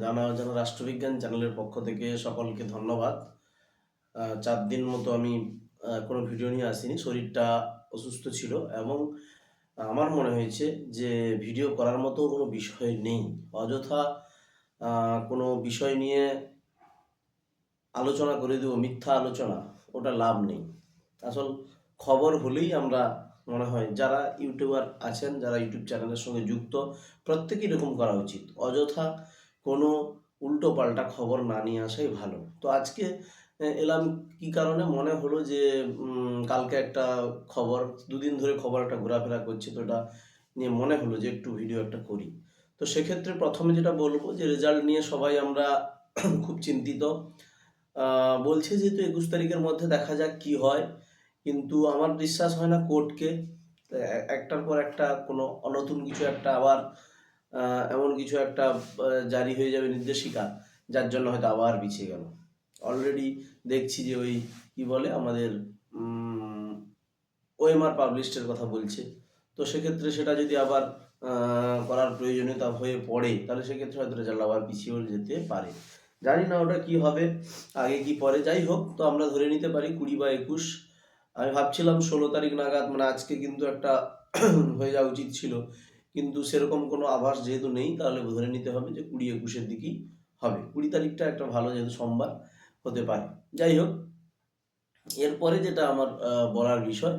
জানা অজানা রাষ্ট্রবিজ্ঞান চ্যানেলের পক্ষ থেকে সকলকে ধন্যবাদ। চার দিন মতো আমি কোনো ভিডিও নিয়ে আসিনি। শরীরটা অসুস্থ ছিল এবং আমার মনে হয়েছে যে ভিডিও করার মতো কোনো বিষয় নেই। অযথা কোনো বিষয় নিয়ে আলোচনা করে দেবো, মিথ্যা আলোচনা, ওটা লাভ নেই। আসল খবর হলেই আমরা মনে হয় যারা ইউটিউবার আছেন, যারা ইউটিউব চ্যানেলের সঙ্গে যুক্ত, প্রত্যেকেই এরকম করা উচিত। অযথা কোনো উল্টো পাল্টা খবর না নিয়ে আসাই ভালো। তো আজকে এলাম কি কারণে? মনে হলো যে কালকে একটা খবর, দুদিন ধরে খবর একটা ঘোরাফেরা করছে, তো এটা নিয়ে মনে হলো যে একটু ভিডিও একটা করি। তো সেক্ষেত্রে প্রথমে যেটা বলব যে রেজাল্ট নিয়ে সবাই আমরা খুব চিন্তিত। বলছে যেহেতু একুশ তারিখের মধ্যে দেখা যাক কি হয়। কিন্তু আমার বিশ্বাস হয় না কোর্টকে একটার পর একটা কোনো নতুন কিছু একটা আবার এমন কিছু একটা জারি হয়ে যাবে নির্দেশিকা, যার জন্য হয়তো আবার পিছিয়ে গেল। অলরেডি দেখছি যে ওই, কি বলে আমাদের ওএমআর পাবলিশের কথা বলছে। তো সেক্ষেত্রে সেটা যদি আবার করার প্রয়োজনীয়তা হয়ে পড়ে, তাহলে সেক্ষেত্রে হয়তো রেজাল্ট আবার পিছিয়েও যেতে পারে। জানি না ওটা কি হবে, আগে কি পরে, যাই হোক, তো আমরা ধরে নিতে পারি কুড়ি বা একুশ আমি ভাবছিলাম ষোলো তারিখ নাগাদ মানে আজকে কিন্তু একটা হয়ে যাওয়া উচিত ছিল। কিন্তু সেরকম কোনো আভাস যেহেতু নেই, তাহলে ধরে নিতে হবে যে কুড়ি একুশের দিকেই হবে। কুড়ি তারিখটা একটা ভালো যেহেতু সোমবার হতে পারে। যাই হোক, এরপরে যেটা আমার বলার বিষয়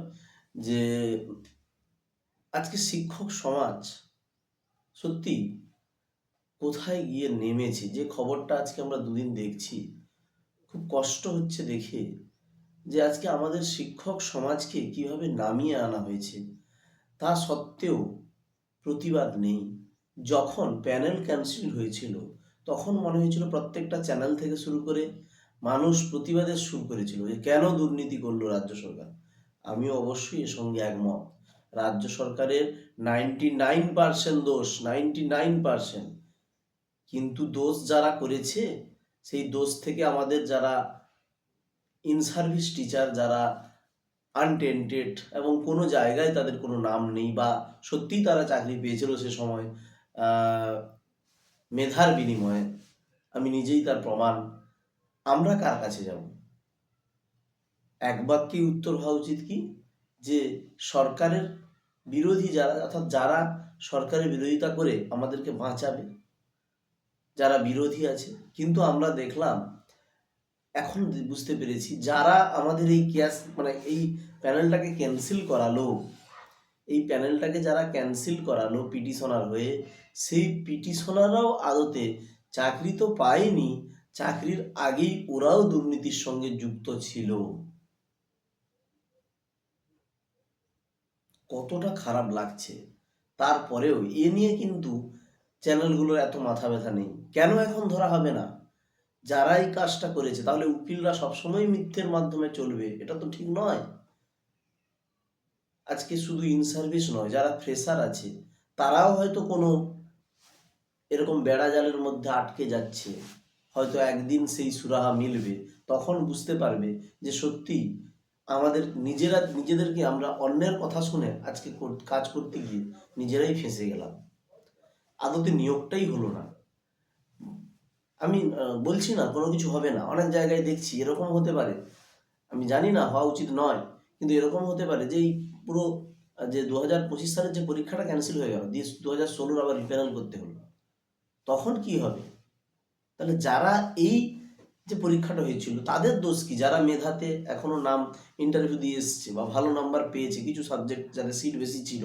যে আজকে শিক্ষক সমাজ সত্যি কোথায় গিয়ে নেমেছে? যে খবরটা আজকে আমরা দুদিন দেখছি, খুব কষ্ট হচ্ছে দেখে। যে আজকে আমাদের শিক্ষক সমাজকে কীভাবে নামিয়ে আনা হয়েছে, তা সত্ত্বেও প্রতিবাদ নেই। যখন প্যানেল ক্যান্সেল হয়েছিল, তখন মনে হয়েছিল প্রত্যেকটা চ্যানেল থেকে শুরু করে মানুষ প্রতিবাদের শুরু করেছিল যে কেন দুর্নীতি করল রাজ্য সরকার। আমিও অবশ্যই এর সঙ্গে একমত। রাজ্য সরকারের নাইনটি নাইন পার্সেন্ট দোষ নাইনটি নাইন পার্সেন্ট কিন্তু দোষ যারা করেছে, সেই দোষ থেকে আমাদের যারা ইন সার্ভিস টিচার যারা আনটেন্টেড এবং কোনো জায়গায় তাদের কোনো নাম নেই বা সত্যিই তারা চাকরি পেয়েছিল সে সময় মেধার বিনিময়ে, আমি নিজেই তার প্রমাণ। আমরা কার কাছে যাব? এক বাক্যে উত্তর হওয়া উচিত কি? যে সরকারের বিরোধী যারা, অর্থাৎ যারা সরকারের বিরোধিতা করে আমাদেরকে বাঁচাবে, যারা বিরোধী আছে। কিন্তু আমরা দেখলাম এখন বুঝতে পেরেছি। যারা আমাদের এই ক্যাশ মানে এই প্যানেলটাকে ক্যান্সেল করালো, এই প্যানেলটাকে যারা ক্যান্সেল করালো পিটিশনার হয়ে, সেই পিটিশনাররাও আদতে চাকরি তো পায়নি, চাকরির আগেই ওরাও দুর্নীতির সঙ্গে যুক্ত ছিল। কতটা খারাপ লাগছে। তারপরেও এ নিয়ে কিন্তু চ্যানেলগুলোর এত মাথা ব্যথা নেই। কেন এখন ধরা হবে না? যারা এই কাজটা করেছে, তাহলে উকিলরা সবসময় মিথ্যের মাধ্যমে চলবে। এটা তো ঠিক নয়। আজকে শুধু ইন সার্ভিস নয়, যারা ফ্রেশার আছে, তারাও হয়তো কোনো এরকম বেড়া জালের মধ্যে আটকে যাচ্ছে। হয়তো একদিন সেই সুরাহা মিলবে। তখন বুঝতে পারবে যে সত্যি আমাদের নিজেরা, নিজেদেরকে আমরা অন্যের কথা শুনে আজকে কাজ করতে গিয়ে নিজেরাই ফেঁসে গেলাম। আদতে নিয়োগটাই হলো না। আমি বলছি না, কোনো কিছু হবে না। অনেক জায়গায় দেখছি এরকম হতে পারে। আমি জানি না, হওয়া উচিত নয়। কিন্তু এরকম হতে পারে যে এই পুরো যে দু হাজার পঁচিশ সালের যে পরীক্ষাটা ক্যান্সেল হয়ে গেল, দিয়ে দু হাজার ষোলোর আবার রিপেয়ার করতে হলো, তখন কি হবে? তাহলে যারা এই যে পরীক্ষাটা হয়েছিল, তাদের দোষ কি? যারা মেধাতে এখনও নাম ইন্টারভিউ দিয়ে এসছে বা ভালো নাম্বার পেয়েছে, কিছু সাবজেক্ট যাদের সিট বেশি ছিল,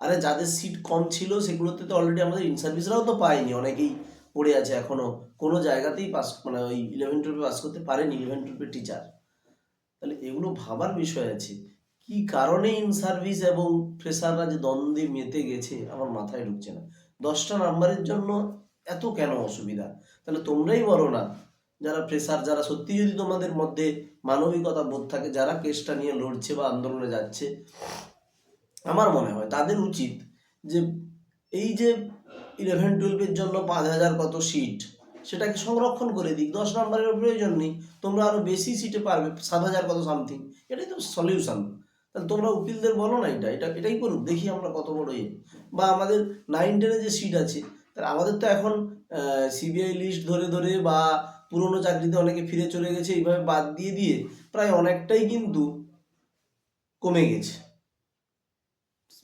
আরে যাদের সিট কম ছিল, সেগুলোতে তো অলরেডি আমাদের ইন সার্ভিসরাও তো পায়নি। অনেকেই পড়ে আছে এখনও। কোনো জায়গাতেই পাস মানে ওই ইলেভেন টুয়েলভে পাস করতে পারেনি ইলেভেন টুয়েলভের টিচার তাহলে এগুলো ভাবার বিষয় আছে। কি কারণে ইন সার্ভিস এবং ফ্রেশাররা যে দ্বন্দ্বে মেতে গেছে, আমার মাথায় ঢুকছে না। দশটা নাম্বারের জন্য এত কেন অসুবিধা? তাহলে তোমরাই বলো না, যারা ফ্রেশার যারা সত্যি যদি তোমাদের মধ্যে মানবিকতা বোধ থাকে, যারা কেসটা নিয়ে লড়ছে বা আন্দোলনে যাচ্ছে, আমার মনে হয় তাদের উচিত যে, এই যে ইলেভেন টুয়েলভের জন্য পাঁচ হাজার কত সিট সেটাকে সংরক্ষণ করে দিক। দশ নম্বরের প্রয়োজন নেই। তোমরা আরও বেশি সিটে পারবে। সাত হাজার কত সামথিং এটাই তো সলিউশন তাহলে তোমরা উকিলদের বলো না এটা। এটা, এটাই করুক। দেখি আমরা কত বড় ইয়ে বা আমাদের নাইন টেনে যে সিট আছে, তাহলে আমাদের তো এখন সিবিআই লিস্ট ধরে ধরে বা পুরনো চাকরিতে অনেকে ফিরে চলে গেছে, এইভাবে বাদ দিয়ে দিয়ে প্রায় অনেকটাই কিন্তু কমে গেছে।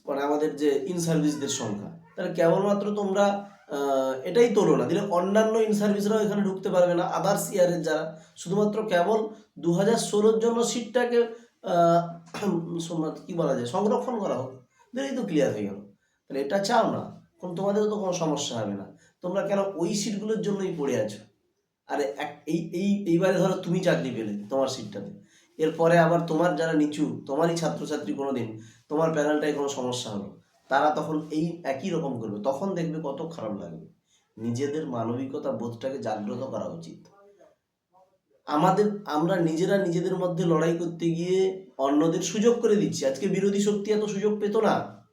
মানে আমাদের যে ইন সার্ভিসদের সংখ্যা। তাহলে কেবলমাত্র তোমরা এটাই তোলো না। দিলে অন্যান্য ইন সার্ভিসরাও এখানে ঢুকতে পারবে না আদার্স ইয়ারের যারা। শুধুমাত্র কেবল দু হাজার ষোলোর জন্য সিটটাকে কি বলা যায়? সংরক্ষণ করা হোক। দিলেই তো ক্লিয়ার হয়ে গেল। তাহলে এটা চাও না? কোন তোমাদেরও তো কোনো সমস্যা হবে না। তোমরা কেন ওই সিটগুলোর জন্যই পড়ে আছো? আরে এই এই, এইবারে ধরো তুমি চাকরি পেলে তোমার সিটটাতে এরপরে আবার তোমার যারা নিচু, তোমারই ছাত্রছাত্রী কোনো দিন তোমার প্যানেলটায় কোনো সমস্যা হলো তারা তখন এই একই রকম করবে। তখন দেখবে কত খারাপ লাগবে। নিজেদের মানবিকতা বোধটাকে জাগ্রত করা উচিত। আমাদের, আমরা নিজেরা নিজেদের মধ্যে লড়াই করতে গিয়ে অন্যদের সুযোগ করে দিচ্ছি। আজকে বিরোধী শক্তি এত সুযোগ পেত না।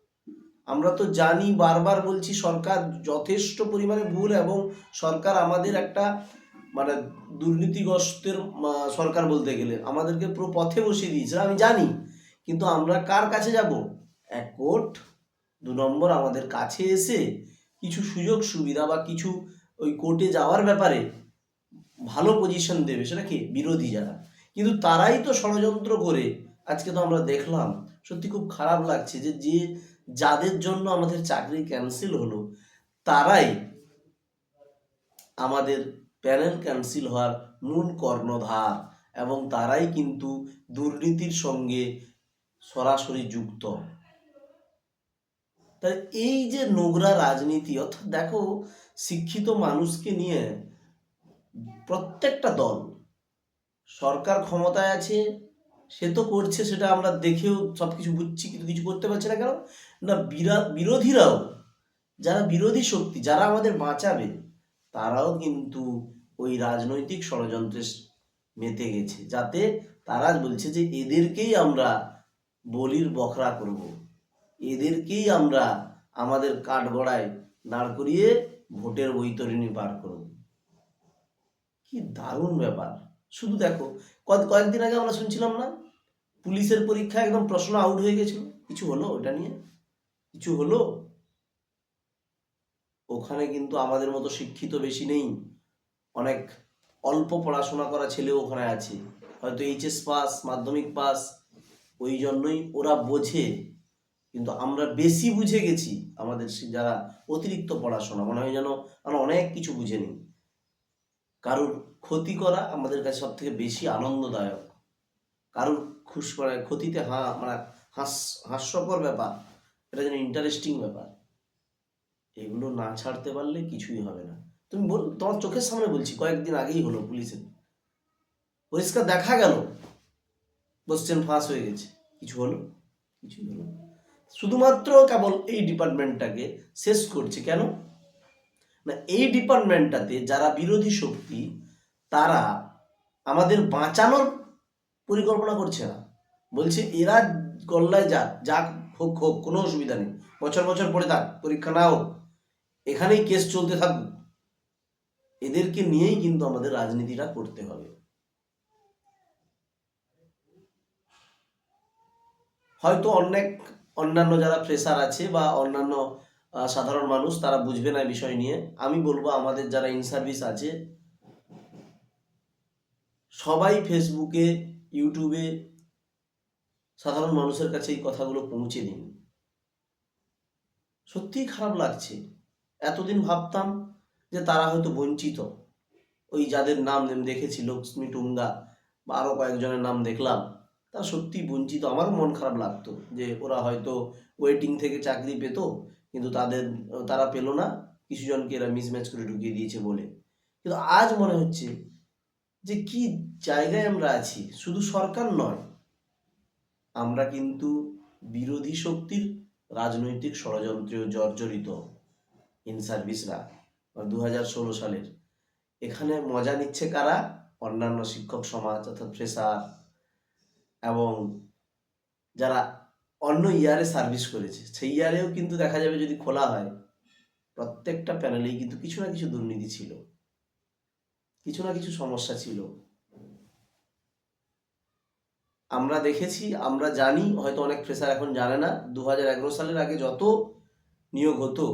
আমরা তো জানি, বারবার বলছি, সরকার যথেষ্ট পরিমাণে ভুল এবং সরকার আমাদের একটা মানে দুর্নীতিগ্রস্তের সরকার বলতে গেলে। আমাদেরকে পুরো পথে বসিয়ে দিয়েছে। আমি জানি। কিন্তু আমরা কার কাছে যাব? এক কোট দু নম্বর আমাদের কাছে এসে কিছু সুযোগ সুবিধা বা কিছু ওই কোর্টে যাওয়ার ব্যাপারে ভালো পজিশন দেবে, সেটা কি? বিরোধী যারা। কিন্তু তারাই তো ষড়যন্ত্র করে আজকে তো আমরা দেখলাম, সত্যি খুব খারাপ লাগছে যে যে যাদের জন্য আমাদের চাকরি ক্যান্সেল হলো, তারাই আমাদের প্যানেল ক্যান্সেল হওয়ার মূল কর্ণধার এবং তারাই কিন্তু দুর্নীতির সঙ্গে সরাসরি যুক্ত। তাই এই যে নোংরা রাজনীতি, অর্থাৎ দেখো শিক্ষিত মানুষকে নিয়ে প্রত্যেকটা দল, সরকার ক্ষমতায় আছে, সে তো করছে সেটা আমরা দেখেও সব কিছু বুঝছি, কিন্তু কিছু করতে পারছে না কেন? না, বিরা- বিরোধীরাও, যারা বিরোধী শক্তি, যারা আমাদের বাঁচাবে, তারাও কিন্তু ওই রাজনৈতিক ষড়যন্ত্রে মেতে গেছে, যাতে তারা বলছে যে এদেরকেই আমরা বলির বখরা করব। এদেরকেই আমরা আমাদের কাঠগড়ায় দাঁড় করিয়ে ভোটের বৈতরণী পার করব। কি দারুণ ব্যাপার। শুধু দেখো, কয়েক, কয়েকদিন আগে আমরা শুনছিলাম না, পুলিশের পরীক্ষা একদম প্রশ্ন আউট হয়ে গেছিল। কিছু হলো ওটা নিয়ে? কিছু হলো? ওখানে কিন্তু আমাদের মতো শিক্ষিত বেশি নেই। অনেক অল্প পড়াশোনা করা ছেলেও ওখানে আছে। হয়তো এইচএস পাস মাধ্যমিক পাস ওই জন্যই ওরা বোঝে কিন্তু আমরা বেশি বুঝে গেছি আমাদের যারা অতিরিক্ত পড়াশোনা, মনে হয় যেন আমরা অনেক কিছু বুঝে নিই। কারোর ক্ষতি করা আমাদের কাছে সব থেকে বেশি আনন্দদায়ক। কারোর খুশ মানে ক্ষতিতে হা মানে হাস, হাস্যকর ব্যাপার, এটা যেন ইন্টারেস্টিং ব্যাপার। এগুলো না ছাড়তে পারলে কিছুই হবে না। তুমি বল, তোমার চোখের সামনে বলছি, কয়েকদিন আগেই হলো পুলিশের। পরিষ্কার দেখা গেল। কোশ্চেন ফাঁস হয়ে গেছে। কিছু হলো? কিছুই হলো। শুধুমাত্র কেবল এই ডিপার্টমেন্টটাকে শেষ করছে কেন? না, এই ডিপার্টমেন্টটাতে যারা বিরোধী শক্তি, তারা আমাদের বাঁচানোর পরিকল্পনা করছে না। বলছে, এরা গল্লায় যাক যাক হোক হোক, কোনো অসুবিধা নেই। বছর বছর পরে থাক, পরীক্ষা না হোক, এখানেই কেস চলতে থাকুক। এদেরকে নিয়েই কিন্তু আমাদের রাজনীতিটা করতে হবে। হয়তো অনেক অন্যান্য যারা ফ্রেশার আছে বা অন্যান্য সাধারণ মানুষ, তারা বুঝবে না বিষয় নিয়ে। আমি বলব আমাদের যারা ইন সার্ভিস আছে, সবাই ফেসবুকে ইউটিউবে সাধারণ মানুষের কাছে এই কথাগুলো পৌঁছে দিন। সত্যিই খারাপ লাগছে। এতদিন ভাবতাম যে তারা হয়তো বঞ্চিত। ওই যাদের নাম দেখেছি লক্ষ্মী টুঙ্গা বা আরও কয়েকজনের নাম দেখলাম। তারা সত্যি বঞ্চিত। আমারও মন খারাপ লাগতো যে ওরা হয়তো ওয়েটিং থেকে চাকরি পেত, কিন্তু তাদের, তারা পেল না। কিছু জনকে এরা মিসম্যাচ করে ঢুকিয়ে দিয়েছে বলে। কিন্তু আজ মনে হচ্ছে যে কি জায়গায় আমরা আছি? শুধু সরকার নয়, আমরা কিন্তু বিরোধী শক্তির রাজনৈতিক ষড়যন্ত্রেও জর্জরিত ইন সার্ভিসরা দু হাজার ষোলো সালের। এখানে মজা নিচ্ছে কারা? অন্যান্য শিক্ষক সমাজ অর্থাৎ ফ্রেশার এবং যারা অন্য ইয়ারে সার্ভিস করেছে, সেই ইয়ারেও কিন্তু দেখা যাবে যদি খোলা হয়, প্রত্যেকটা প্যানেলেই কিন্তু কিছু না কিছু দুর্নীতি ছিল। কিছু না কিছু সমস্যা ছিল। আমরা দেখেছি, আমরা জানি, হয়তো অনেক ফ্রেশার এখন জানে না দু হাজার এগারো সালের আগে যত নিয়োগ হতো,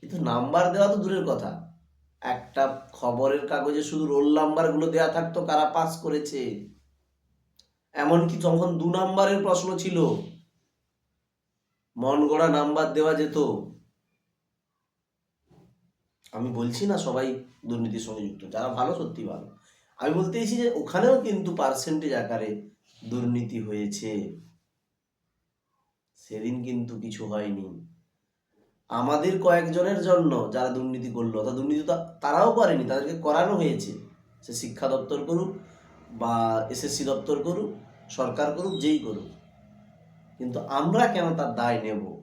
কিন্তু নাম্বার দেওয়া তো দূরের কথা। একটা খবরের কাগজে শুধু রোল নাম্বারগুলো দেওয়া থাকতো, কারা পাস করেছে। এমনকি তখন দু নাম্বারের প্রশ্ন ছিল মন গড়া নাম্বার দেওয়া যেত, আমি বলছি না সবাই দুর্নীতির সঙ্গে যুক্ত, যারা ভালো সত্যি ভালো। আমি বলতে চাইছি যে ওখানেও কিন্তু পার্সেন্টেজ আকারে দুর্নীতি হয়েছে। সেদিন কিন্তু কিছু হয়নি। আমাদের কয়েকজনের জন্য যারা দুর্নীতি করল, তা দুর্নীতি তারাও করেনি, তাদেরকে করানো হয়েছে। সে শিক্ষা দপ্তর করুক বা এসএসসি দপ্তর করুক, সরকার করুক, যেই করুক। কিন্তু আমরা কেন তার দায় নেব?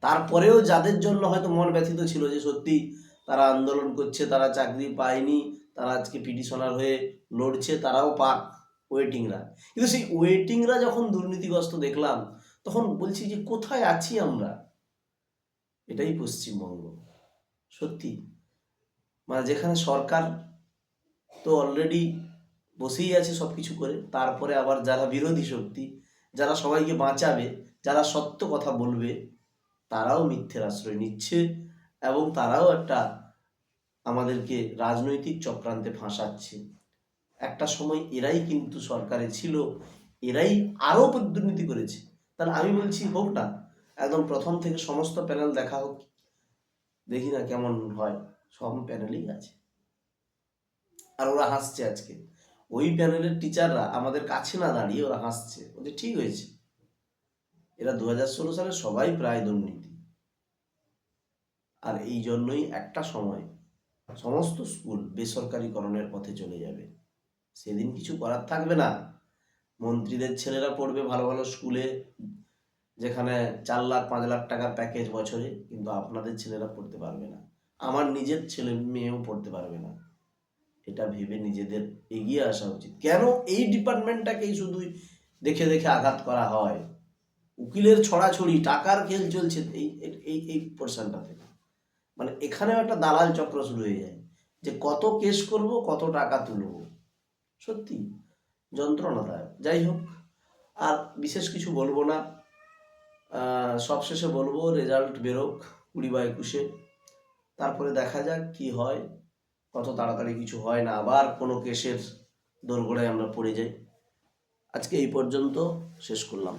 তারপরেও যাদের জন্য হয়তো মন ব্যথিত ছিল যে সত্যি তারা আন্দোলন করছে, তারা চাকরি পায়নি, তারা আজকে পিটিশনার হয়ে লড়ছে, তারাও পাক ওয়েটিংরা। কিন্তু সেই ওয়েটিংরা যখন দুর্নীতিগ্রস্ত দেখলাম, তখন বলছি যে কোথায় আছি আমরা? এটাই পশ্চিমবঙ্গ। সত্যি। মানে যেখানে সরকার তো অলরেডি বসেই আছে সব কিছু করে, তারপরে আবার যারা বিরোধী শক্তি, যারা সবাইকে বাঁচাবে, যারা সত্য কথা বলবে, তারাও মিথ্যের আশ্রয় নিচ্ছে এবং তারাও একটা আমাদেরকে রাজনৈতিক চক্রান্তে ফাঁসাচ্ছে। একটা সময় এরাই কিন্তু সরকারে ছিল, এরাই আরও দুর্নীতি করেছে। তাহলে আমি বলছি, হোক না, একদম প্রথম থেকে সমস্ত প্যানেল দেখা হোক, দেখি না কেমন হয়, সব প্যানেলই আছে। আর ওরা হাসছে আজকে। ওই প্যানেলের টিচাররা আমাদের কাছে না দাঁড়িয়ে ওরা হাসছে। ওদের ঠিক হয়েছে। এরা দু হাজার ষোলো সালে সবাই প্রায় দুর্নীতি। আর এই জন্যই একটা সময় সমস্ত স্কুল বেসরকারিকরণের পথে চলে যাবে। সেদিন কিছু করার থাকবে না। মন্ত্রীদের ছেলেরা পড়বে ভালো ভালো স্কুলে, যেখানে চার লাখ, পাঁচ লাখ টাকার প্যাকেজ বছরে, কিন্তু আপনাদের ছেলেরা পড়তে পারবে না। আমার নিজের ছেলে মেয়েও পড়তে পারবে না। এটা ভেবে নিজেদের এগিয়ে আসা উচিত। কেন এই ডিপার্টমেন্টটাকেই শুধুই দেখে দেখে আঘাত করা হয়? উকিলের ছড়াছড়ি, টাকার খেল চলছে, এই এই এই পোর্শনটাতে মানে এখানেও একটা দালাল চক্র শুরু হয়ে যায় যে কত কেস করব, কত টাকা তুলব। সত্যি, যন্ত্রণাদায়ক। যাই হোক, আর বিশেষ কিছু বলব না। সবশেষে বলব রেজাল্ট বেরোক কুড়ি বা একুশে। তারপরে দেখা যাক কি হয়। কত তাড়াতাড়ি কিছু হয় না, আবার কোনো কেসের দোরগোড়ায় আমরা পড়ে যাই। আজকে এই পর্যন্ত শেষ করলাম।